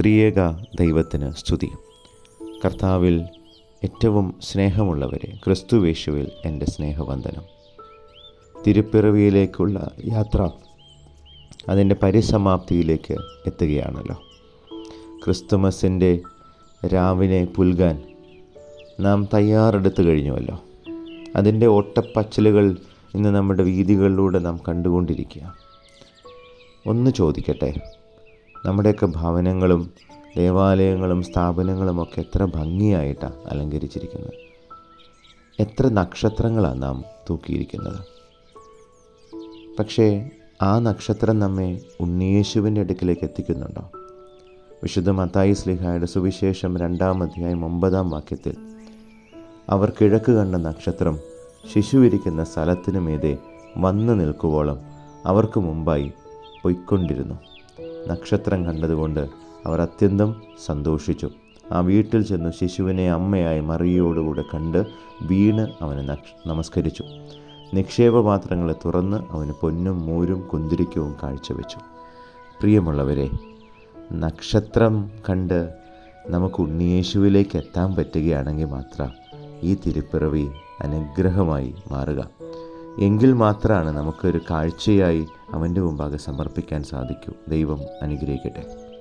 ത്രിയേക ദൈവത്തിന് സ്തുതി. കർത്താവിൽ ഏറ്റവും സ്നേഹമുള്ളവരെ ക്രിസ്തുവേശുവിൽ എന്റെ സ്നേഹവന്ദനം. തിരുപ്പിറവിയിലേക്കുള്ള യാത്ര അതിന്റെ പരിസമാപ്തിയിലേക്ക് എത്തുകയാണല്ലോ. ക്രിസ്തുമസിന്റെ രാവിനെ പുൽകാൻ നാം തയ്യാറെടുത്തു കഴിഞ്ഞുവല്ലോ. അതിന്റെ ഓട്ടപ്പച്ചലുകൾ ഇന്ന് നമ്മുടെ വീതികളിലൂടെ നാം കണ്ടുകൊണ്ടിരിക്കുക. ഒന്ന് ചോദിക്കട്ടെ? നമ്മുടെയൊക്കെ ഭവനങ്ങളും ദേവാലയങ്ങളും സ്ഥാപനങ്ങളും ഒക്കെ എത്ര ഭംഗിയായിട്ടാണ് അലങ്കരിച്ചിരിക്കുന്നത്. എത്ര നക്ഷത്രങ്ങളാണ് നാം തൂക്കിയിരിക്കുന്നത്. പക്ഷേ ആ നക്ഷത്രം നമ്മെ ഉണ്ണിയേശുവിന്റെ അടുക്കിലേക്ക് എത്തിക്കുന്നുണ്ടോ? വിശുദ്ധ മത്തായി സ്ലിഹായുടെ സുവിശേഷം രണ്ടാം അധ്യായം ഒമ്പതാം വാക്യത്തിൽ അവർ കിഴക്ക് കണ്ട നക്ഷത്രം ശിശുവിരിക്കുന്ന സ്ഥലത്തിനു വന്നു നിൽക്കുവോളം അവർക്ക് മുമ്പായി പൊയ്ക്കൊണ്ടിരുന്നു. നക്ഷത്രം കണ്ടതുകൊണ്ട് അവർ അത്യന്തം സന്തോഷിച്ചു. ആ വീട്ടിൽ ചെന്ന് ശിശുവിനെ അമ്മയായി മറിയോടുകൂടെ കണ്ട് വീണ് അവനെ നമസ്കരിച്ചു. നിക്ഷേപപാത്രങ്ങളെ തുറന്ന് അവന് പൊന്നും മൂരും കുന്തിരിക്കവും കാഴ്ചവെച്ചു. പ്രിയമുള്ളവരെ നക്ഷത്രം കണ്ട് നമുക്ക് ഉണ്ണിയേശുവിലേക്ക് എത്താൻ പറ്റുകയാണെങ്കിൽ മാത്രം ഈ തിരുപ്പിറവി അനുഗ്രഹമായി മാറുക. എങ്കിൽ മാത്രമാണ് നമുക്കൊരു കാഴ്ചയായി അവന്റെ മുമ്പാകെ സമർപ്പിക്കാൻ സാധിക്കൂ. ദൈവം അനുഗ്രഹിക്കട്ടെ.